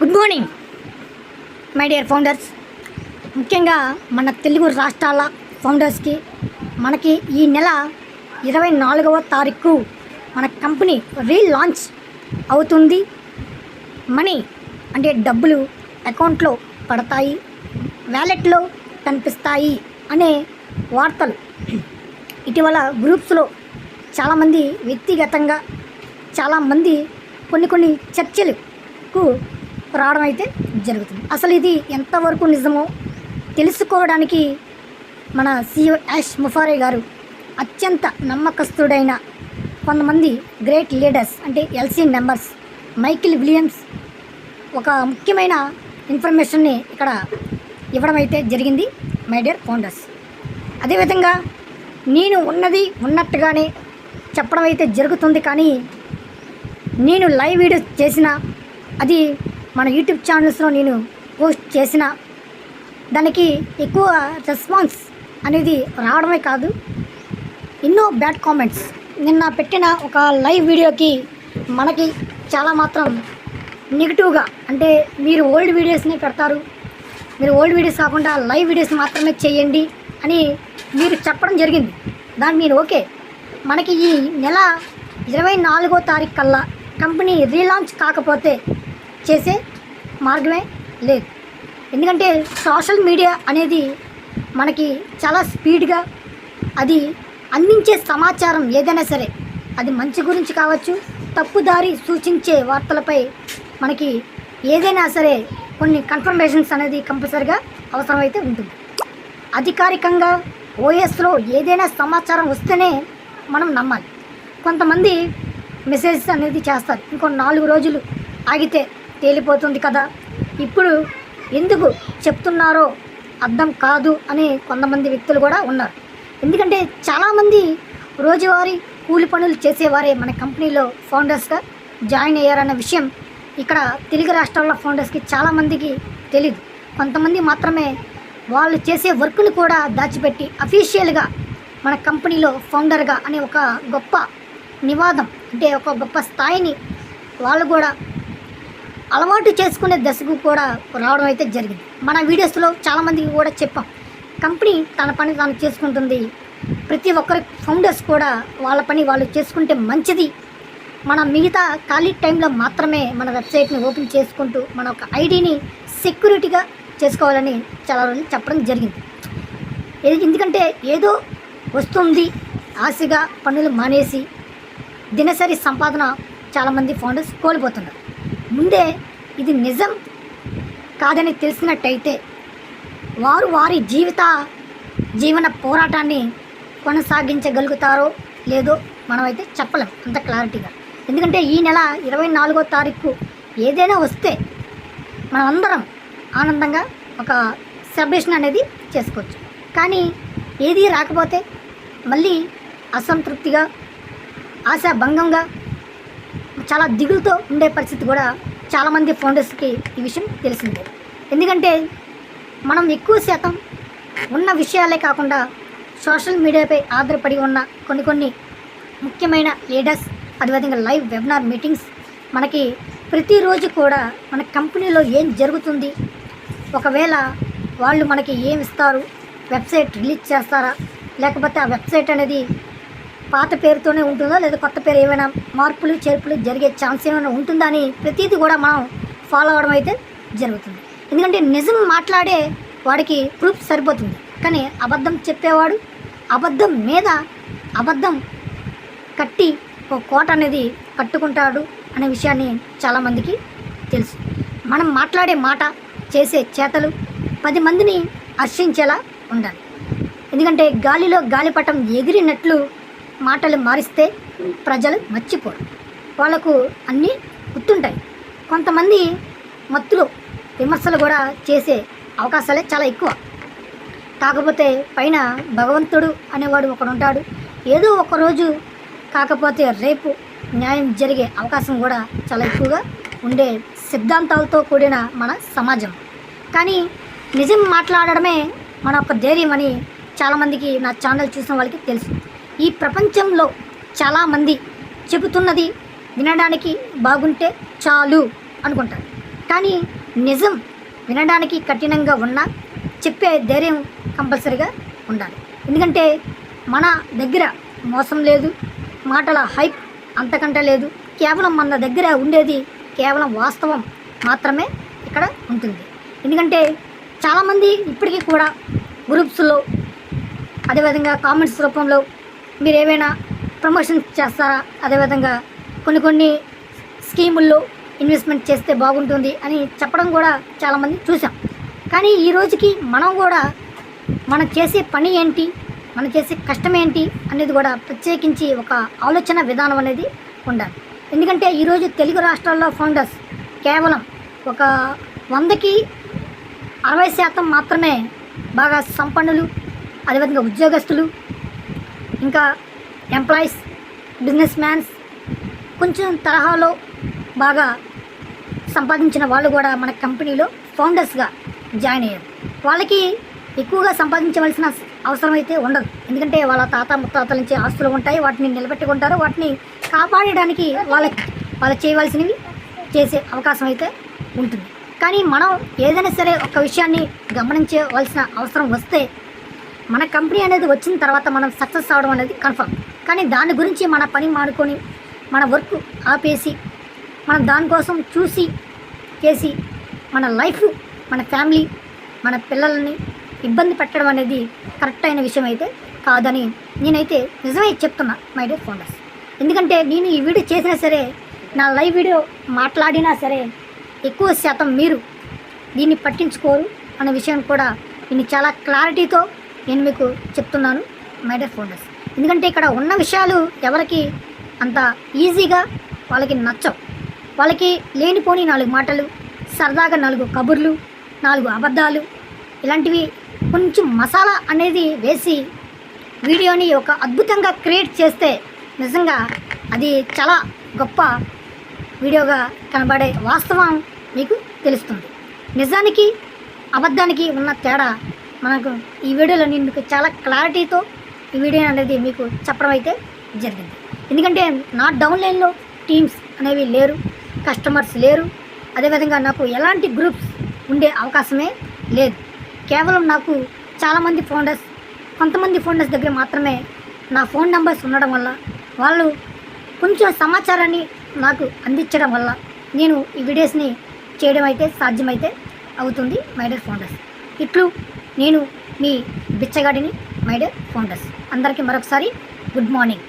Good morning my dear founders ముఖ్యంగా మన తెలుగు రాష్ట్రాల ఫౌండర్స్కి మనకి ఈ నెల ఇరవై నాలుగవ తారీఖు మన కంపెనీ రీలాంచ్ అవుతుంది. మనీ అంటే డబ్బులు అకౌంట్లో పడతాయి వ్యాలెట్లో కనిపిస్తాయి అనే వార్తలు. ఇటీవల గ్రూప్స్లో చాలామంది వ్యక్తిగతంగా చాలామంది కొన్ని కొన్ని చర్చలకు రావడం అయితే జరుగుతుంది. అసలు ఇది ఎంతవరకు నిజమో తెలుసుకోవడానికి మన సిఇఓ యాష్ ముఫారే గారు అత్యంత నమ్మకస్తుడైన కొంతమంది గ్రేట్ లీడర్స్ అంటే ఎల్సీ మెంబర్స్ మైకిల్ విలియమ్స్ ఒక ముఖ్యమైన ఇన్ఫర్మేషన్ని ఇక్కడ ఇవ్వడం అయితే జరిగింది మై డియర్ ఫౌండర్స్. అదేవిధంగా నేను ఉన్నది ఉన్నట్టుగానే చెప్పడం అయితే జరుగుతుంది కానీ నేను లైవ్ వీడియో చేసిన అది మన యూట్యూబ్ ఛానల్స్లో నేను పోస్ట్ చేసిన దానికి ఎక్కువ రెస్పాన్స్ అనేది రావడమే కాదు. ఎన్నో బ్యాడ్ కామెంట్స్. నిన్న పెట్టిన ఒక లైవ్ వీడియోకి మనకి చాలా మాత్రం నెగిటివ్గా అంటే మీరు ఓల్డ్ వీడియోస్ని పెడతారు. మీరు ఓల్డ్ వీడియోస్ కాకుండా లైవ్ వీడియోస్ మాత్రమే చేయండి అని మీరు చెప్పడం జరిగింది. దాన్ని నేను ఓకే. మనకి ఈ నెల ఇరవై నాలుగో తారీఖు కల్లా కంపెనీ రీలాంచ్ కాకపోతే చేసే మార్గమే లేదు. ఎందుకంటే సోషల్ మీడియా అనేది మనకి చాలా స్పీడ్గా అది అందించే సమాచారం ఏదైనా సరే అది మంచి గురించి కావచ్చు తప్పుదారి సూచించే వార్తలపై మనకి ఏదైనా సరే కొన్ని కన్ఫర్మేషన్స్ అనేది కంపల్సరిగా అవసరమైతే ఉంటుంది. అధికారికంగా ఓఎస్లో ఏదైనా సమాచారం వస్తేనే మనం నమ్మాలి. కొంతమంది మెసేజ్ అనేది చేస్తారు. ఇంకో నాలుగు రోజులు ఆగితే తేలిపోతుంది కదా? ఇప్పుడు ఎందుకు చెప్తున్నారో అర్థం కాదు అని కొంతమంది వ్యక్తులు కూడా ఉన్నారు. ఎందుకంటే చాలామంది రోజువారీ కూలి పనులు చేసేవారే మన కంపెనీలో ఫౌండర్స్గా జాయిన్ అయ్యారన్న విషయం ఇక్కడ తెలుగు రాష్ట్రాల ఫౌండర్స్కి చాలామందికి తెలియదు కొంతమంది మాత్రమే వాళ్ళు చేసే వర్క్ను కూడా దాచిపెట్టి అఫీషియల్గా మన కంపెనీలో ఫౌండర్గా అనే ఒక గొప్ప నివాదం అంటే ఒక గొప్ప స్థాయిని వాళ్ళు కూడా అలవాటు చేసుకునే దశకు కూడా రావడం అయితే జరిగింది. మన వీడియోస్లో చాలామందికి కూడా చెప్పాం. కంపెనీ తన పని తాను చేసుకుంటుంది. ప్రతి ఒక్కరి ఫౌండర్స్ కూడా వాళ్ళ పని వాళ్ళు చేసుకుంటే మంచిది. మన మిగతా ఖాళీ టైంలో మాత్రమే మన వెబ్సైట్ని ఓపెన్ చేసుకుంటూ మన ఒక ఐడిని సెక్యూరిటీగా చేసుకోవాలని చాలా రోజులు చెప్పడం జరిగింది. ఎందుకంటే ఏదో వస్తుంది ఆశగా పనులు మానేసి దినసరి సంపాదన చాలామంది ఫౌండర్స్ కోల్పోతున్నారు. ముందే ఇది నిజం కాదని తెలిసినట్టయితే వారు వారి జీవిత జీవన పోరాటాన్ని కొనసాగించగలుగుతారో లేదో మనమైతే చెప్పలేం అంత క్లారిటీగా. ఎందుకంటే ఈ నెల ఇరవై నాలుగో తారీఖు ఏదైనా వస్తే మనమందరం ఆనందంగా ఒక సెలబ్రేషన్ అనేది చేసుకోవచ్చు. కానీ ఏది రాకపోతే మళ్ళీ అసంతృప్తిగా ఆశాభంగంగా చాలా దిగులుతో ఉండే పరిస్థితి కూడా చాలామంది ఫౌండర్స్కి ఈ విషయం తెలిసిందే. ఎందుకంటే మనం ఎక్కువ శాతం ఉన్న విషయాలే కాకుండా సోషల్ మీడియాపై ఆధారపడి ఉన్న కొన్ని కొన్ని ముఖ్యమైన లీడర్స్ అదేవిధంగా లైవ్ వెబినార్ మీటింగ్స్ మనకి ప్రతిరోజు కూడా మన కంపెనీలో ఏం జరుగుతుంది ఒకవేళ వాళ్ళు మనకి ఏమి ఇస్తారు వెబ్సైట్ రిలీజ్ చేస్తారా లేకపోతే ఆ వెబ్సైట్ అనేది పాత పేరుతోనే ఉంటుందా? లేదా కొత్త పేరు ఏమైనా మార్పులు చేర్పులు జరిగే ఛాన్స్ ఏమైనా ఉంటుందా అని ప్రతిదీ కూడా మనం ఫాలో అవడం అయితే జరుగుతుంది. ఎందుకంటే నిజం మాట్లాడే వాడికి ప్రూఫ్ సరిపోతుంది. కానీ అబద్ధం చెప్పేవాడు అబద్ధం మీద అబద్ధం కట్టి ఒక కోట అనేది కట్టుకుంటాడు అనే విషయాన్ని చాలామందికి తెలుసు. మనం మాట్లాడే మాట చేసే చేతలు పది మందిని హర్షించేలా ఉండాలి. ఎందుకంటే గాలిలో గాలిపటం ఎగిరినట్లు మాటలు మారిస్తే ప్రజలు మర్చిపోరు. వాళ్ళకు అన్నీ గుర్తుంటాయి. కొంతమంది మత్తులు విమర్శలు కూడా చేసే అవకాశాలే చాలా ఎక్కువ. కాకపోతే పైన భగవంతుడు అనేవాడు ఒకడు ఉంటాడు ఏదో ఒకరోజు కాకపోతే రేపు న్యాయం జరిగే అవకాశం కూడా చాలా ఎక్కువగా ఉండే సిద్ధాంతాలతో కూడిన మన సమాజం. కానీ నిజం మాట్లాడడమే మన యొక్క ధైర్యం అని చాలామందికి నా ఛానల్ చూసిన వాళ్ళకి తెలుసు. ఈ ప్రపంచంలో చాలామంది చెబుతున్నది వినడానికి బాగుంటే చాలు అనుకుంటారు. కానీ నిజం వినడానికి కఠినంగా ఉన్నా చెప్పే ధైర్యం కంపల్సరీగా ఉండాలి. ఎందుకంటే మన దగ్గర మోసం లేదు మాటల హైప్ అంతకంటే లేదు. కేవలం మన దగ్గర ఉండేది కేవలం వాస్తవం మాత్రమే ఇక్కడ ఉంటుంది. ఎందుకంటే చాలామంది ఇప్పటికీ కూడా గ్రూప్స్లో అదేవిధంగా కామెంట్స్ రూపంలో మీరు ఏమైనా ప్రమోషన్ చేస్తారా? అదేవిధంగా కొన్ని కొన్ని స్కీముల్లో ఇన్వెస్ట్మెంట్ చేస్తే బాగుంటుంది అని చెప్పడం కూడా చాలామంది చూసాం కానీ ఈ రోజుకి మనం కూడా మనం చేసే పని ఏంటి? మనం చేసే కష్టం ఏంటి? అనేది కూడా ప్రత్యేకించి ఒక ఆలోచన విధానం అనేది ఉండాలి. ఎందుకంటే ఈరోజు తెలుగు రాష్ట్రాల్లో ఫౌండర్స్ కేవలం ఒక వందకి అరవై శాతం మాత్రమే బాగా సంపన్నులు అదేవిధంగా ఉద్యోగస్తులు ఇంకా ఎంప్లాయీస్ బిజినెస్ మ్యాన్స్ కొంచెం తరహాలో బాగా సంపాదించిన వాళ్ళు కూడా మన కంపెనీలో ఫౌండర్స్గా జాయిన్ అయ్యారు. వాళ్ళకి ఎక్కువగా సంపాదించవలసిన అవసరం అయితే ఉండదు. ఎందుకంటే వాళ్ళ తాత ముత్తాతల నుంచి ఆస్తులు ఉంటాయి వాటిని నిలబెట్టుకుంటారు వాటిని కాపాడడానికి వాళ్ళకి వాళ్ళు చేయవలసినవి చేసే అవకాశం అయితే ఉంటుంది. కానీ మనం ఏదైనా సరే ఒక విషయాన్ని గమనించవలసిన అవసరం వస్తే మన కంపెనీ అనేది వచ్చిన తర్వాత మనం సక్సెస్ అవడం అనేది కన్ఫర్మ్. కానీ దాని గురించి మన పని మానుకొని మన వర్క్ ఆపేసి మనం దానికోసం చూసి చేసి మన లైఫ్ మన ఫ్యామిలీ మన పిల్లల్ని ఇబ్బంది పెట్టడం అనేది కరెక్ట్ అయిన విషయం అయితే కాదని నేనైతే నిజమే చెప్తున్నా మై డే ఫౌండర్స్. ఎందుకంటే నేను ఈ వీడియో చేసినా సరే నా లైవ్ వీడియో మాట్లాడినా సరే ఎక్కువ శాతం మీరు దీన్ని పట్టించుకోరు అనే విషయం కూడా నేను చాలా క్లారిటీతో నేను మీకు చెప్తున్నాను మై ఫోల్డర్స్ ఎందుకంటే ఇక్కడ ఉన్న విషయాలు ఎవరికి అంత ఈజీగా వాళ్ళకి నచ్చవు. వాళ్ళకి లేనిపోని నాలుగు మాటలు సరదాగా నాలుగు కబుర్లు నాలుగు అబద్ధాలు ఇలాంటివి కొంచెం మసాలా అనేది వేసి వీడియోని ఒక అద్భుతంగా క్రియేట్ చేస్తే నిజంగా అది చాలా గొప్ప వీడియోగా కనబడే వాస్తవం మీకు తెలుస్తుంది. నిజానికి అబద్ధానికి ఉన్న తేడా మనకు ఈ వీడియోలో నేను మీకు చాలా క్లారిటీతో ఈ వీడియో అనేది మీకు చెప్పడం అయితే జరిగింది. ఎందుకంటే నా డౌన్లైన్లో టీమ్స్ అనేవి లేరు కస్టమర్స్ లేరు. అదేవిధంగా నాకు ఎలాంటి గ్రూప్స్ ఉండే అవకాశమే లేదు. కేవలం నాకు చాలామంది ఫౌండర్స్ కొంతమంది ఫౌండర్స్ దగ్గర మాత్రమే నా ఫోన్ నెంబర్స్ ఉండడం వల్ల వాళ్ళు కొంచెం సమాచారాన్ని నాకు అందించడం వల్ల నేను ఈ వీడియోస్ని చేయడం అయితే సాధ్యమైతే అవుతుంది మైడర్ ఫౌండర్స్ ఇట్లు నేను మీ బిచ్చగాడిని మైడర్ ఫౌండర్స్ అందరికీ మరొకసారి గుడ్ మార్నింగ్.